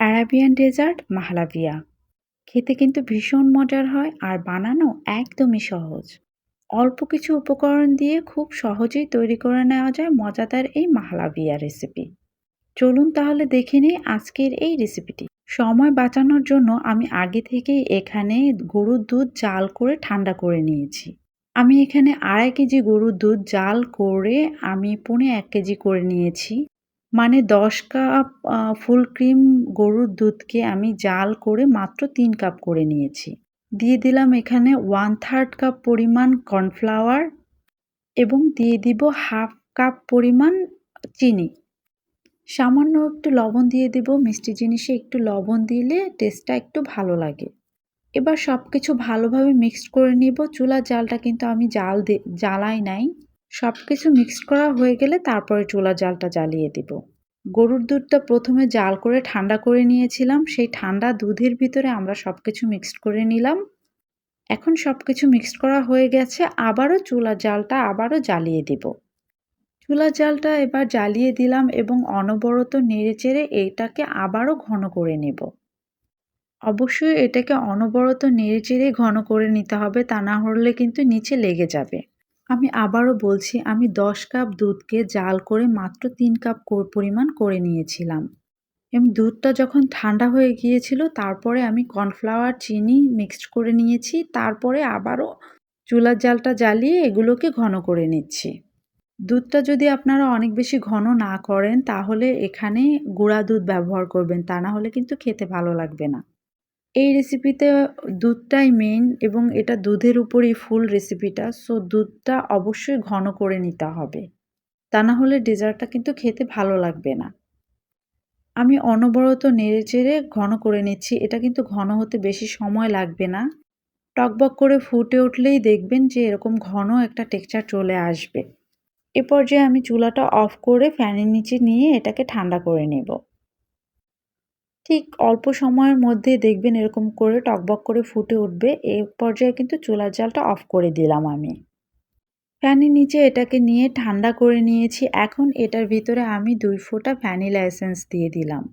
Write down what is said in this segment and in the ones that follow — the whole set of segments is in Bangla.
অ্যারাবিয়ান ডেজার্ট মাহলাভিয়া খেতে কিন্তু ভীষণ মজার হয় আর বানানো একদমই সহজ। অল্প কিছু উপকরণ দিয়ে খুব সহজেই তৈরি করে নেওয়া যায় মজাদার এই মাহলাভিয়া রেসিপি চলুন তাহলে দেখে নিই আজকের এই রেসিপিটি সময় বাঁচানোর জন্য আমি আগে থেকেই এখানে গরুর দুধ জাল করে ঠান্ডা করে নিয়েছি। আমি এখানে আড়াই কেজি গরুর দুধ জাল করে আমি পনে এক কেজি করে নিয়েছি। মানে দশ কাপ ফুল ক্রিম গরুর দুধকে আমি জাল করে মাত্র তিন কাপ করে নিয়েছি। দিয়ে দিলাম এখানে ওয়ান থার্ড কাপ পরিমাণ কর্নফ্লাওয়ার এবং দিয়ে দিব হাফ কাপ পরিমাণ চিনি। সামান্য একটু লবণ দিয়ে দেব, মিষ্টি জিনিসে একটু লবণ দিলে টেস্টটা একটু ভালো লাগে। এবার সব কিছু ভালোভাবে মিক্সড করে নিব। চুলার জালটা কিন্তু আমি জাল জ্বালাই নাই। সব কিছু মিক্সড করা হয়ে গেলে তারপরে চুলা জালটা জ্বালিয়ে দিব। গরুর দুধটা প্রথমে জাল করে ঠান্ডা করে নিয়েছিলাম। সেই ঠান্ডা দুধের ভিতরে আমরা সব কিছু মিক্সড করে নিলাম। এখন সব কিছু মিক্সড করা হয়ে গেছে। আবারও চুলা জালটা আবারও জ্বালিয়ে দিব। চুলার জালটা এবার জ্বালিয়ে দিলাম এবং অনবরত নেড়ে চেড়ে এইটাকে আবারও ঘন করে নেব। অবশ্যই এটাকে অনবরত নেড়ে চেড়ে ঘন করে নিতে হবে। তা না হলে কিন্তু নিচে লেগে যাবে। আমি আবারও বলছি, আমি দশ কাপ দুধকে জাল করে মাত্র তিন কাপ পরিমাণ করে নিয়েছিলাম। এবং দুধটা যখন ঠান্ডা হয়ে গিয়েছিল, তারপরে আমি কর্নফ্লাওয়ার চিনি মিক্সড করে নিয়েছি, তারপরে আবারও চুলার জালটা জ্বালিয়ে এগুলোকে ঘন করে নিচ্ছি। দুধটা যদি আপনারা অনেক বেশি ঘন না করেন, তাহলে এখানে গুঁড়া দুধ ব্যবহার করবেন, তা না হলে কিন্তু খেতে ভালো লাগবে না। এই রেসিপিতে দুধটাই মেন এবং এটা দুধের উপরেই ফুল রেসিপিটা সো দুধটা অবশ্যই ঘন করে নিতে হবে। তা না হলে ডেজার্টটা কিন্তু খেতে ভালো লাগবে না। আমি অনবরত নেড়ে চেড়ে ঘন করে নিচ্ছি। এটা কিন্তু ঘন হতে বেশি সময় লাগবে না। টকবক করে ফুটে উঠলেই দেখবেন যে এরকম ঘন একটা টেক্সচার চলে আসবে। এ পর্যায়ে আমি চুলাটা অফ করে ফ্যানের নিচে নিয়ে এটাকে ঠান্ডা করে নেব। ঠিক অল্প সময়ের মধ্যে দেখবেন এরকম করে টকবক করে ফুটে উঠবে। এই পর্যায়ে কিন্তু চুলার জালটা অফ করে দিলাম আমি। ফ্যানের নিচে এটাকে নিয়ে ঠান্ডা করে নিয়েছি। এখন এটার ভিতরে আমি দুই ফোঁটা ভ্যানিলা এসেন্স দিয়ে দিলাম।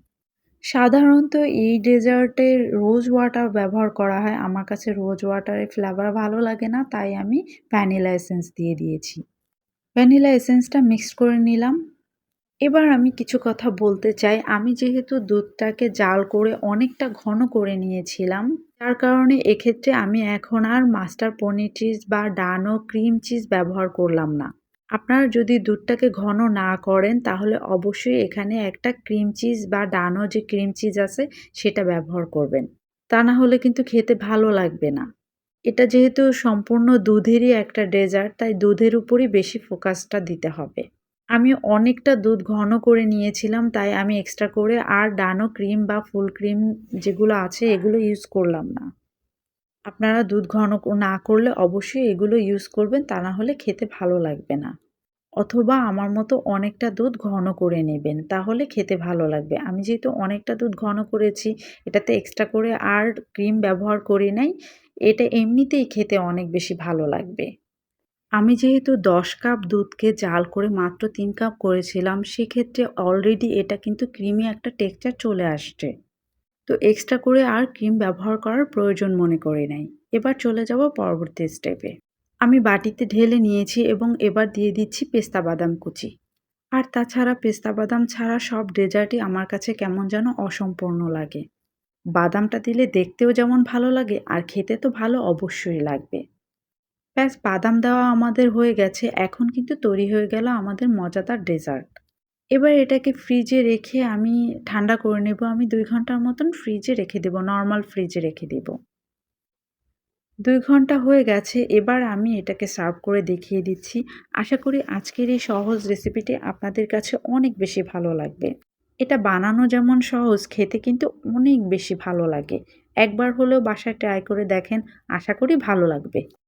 সাধারণত এই ডেজার্টে রোজ ওয়াটার ব্যবহার করা হয়। আমার কাছে রোজ ওয়াটারের ফ্লেভার ভালো লাগে না, তাই আমি ভ্যানিলা এসেন্স দিয়ে দিয়েছি। ভ্যানিলা এসেন্সটা মিক্স করে নিলাম। এবার আমি কিছু কথা বলতে চাই। আমি যেহেতু দুধটাকে জাল করে অনেকটা ঘন করে নিয়েছিলাম তার কারণে এক্ষেত্রে আমি এখন আর মাস্টার পনির চিজ বা ডানো ক্রিম চিজ ব্যবহার করলাম না। আপনারা যদি দুধটাকে ঘন না করেন, তাহলে অবশ্যই এখানে একটা ক্রিম চিজ বা ডানো যে ক্রিম চিজ আছে, সেটা ব্যবহার করবেন। তা না হলে কিন্তু খেতে ভালো লাগবে না। এটা যেহেতু সম্পূর্ণ দুধেরই একটা ডেজার্ট, তাই দুধের উপরই বেশি ফোকাসটা দিতে হবে। আমি অনেকটা দুধ ঘন করে নিয়েছিলাম, তাই আমি এক্সট্রা করে আর ডানো ক্রিম বা ফুল ক্রিম যেগুলো আছে এগুলো ইউজ করলাম না। আপনারা দুধ ঘন না করলে অবশ্যই এগুলো ইউজ করবেন, তা না হলে খেতে ভালো লাগবে না। অথবা আমার মতো অনেকটা দুধ ঘন করে নেবেন, তাহলে খেতে ভালো লাগবে। আমি যেহেতু অনেকটা দুধ ঘন করেছি, এটাতে এক্সট্রা করে আর ক্রিম ব্যবহার করি নাই, এটা এমনিতেই খেতে অনেক বেশি ভালো লাগবে। আমি যেহেতু দশ কাপ দুধকে জাল করে মাত্র তিন কাপ করেছিলাম, সেক্ষেত্রে অলরেডি এটা কিন্তু ক্রিমি একটা টেক্সচার চলে আসছে। তো এক্সট্রা করে আর ক্রিম ব্যবহার করার প্রয়োজন মনে করি নাই। এবার চলে যাব পরবর্তী স্টেপে আমি বাটিতে ঢেলে নিয়েছি এবং এবার দিয়ে দিচ্ছি পেস্তা বাদাম কুচি। আর তাছাড়া পেস্তা বাদাম ছাড়া সব ডেজার্টই আমার কাছে কেমন যেন অসম্পূর্ণ লাগে। বাদামটা দিলে দেখতেও যেমন ভালো লাগে, আর খেতে তো ভালো অবশ্যই লাগবে। ব্যাস, বাদাম দেওয়া আমাদের হয়ে গেছে। এখন কিন্তু তৈরি হয়ে গেল আমাদের মজাদার ডেজার্ট। এবার এটাকে ফ্রিজে রেখে আমি ঠান্ডা করে নেব। আমি দুই ঘণ্টার মতন ফ্রিজে রেখে দেব, নর্মাল ফ্রিজে রেখে দেব। দুই ঘণ্টা হয়ে গেছে, এবার আমি এটাকে সার্ভ করে দেখিয়ে দিচ্ছি। আশা করি আজকের এই সহজ রেসিপিটি আপনাদের কাছে অনেক বেশি ভালো লাগবে। এটা বানানো যেমন সহজ, খেতে কিন্তু অনেক বেশি ভালো লাগে। একবার হলেও বাসায় ট্রাই করে দেখেন, আশা করি ভালো লাগবে।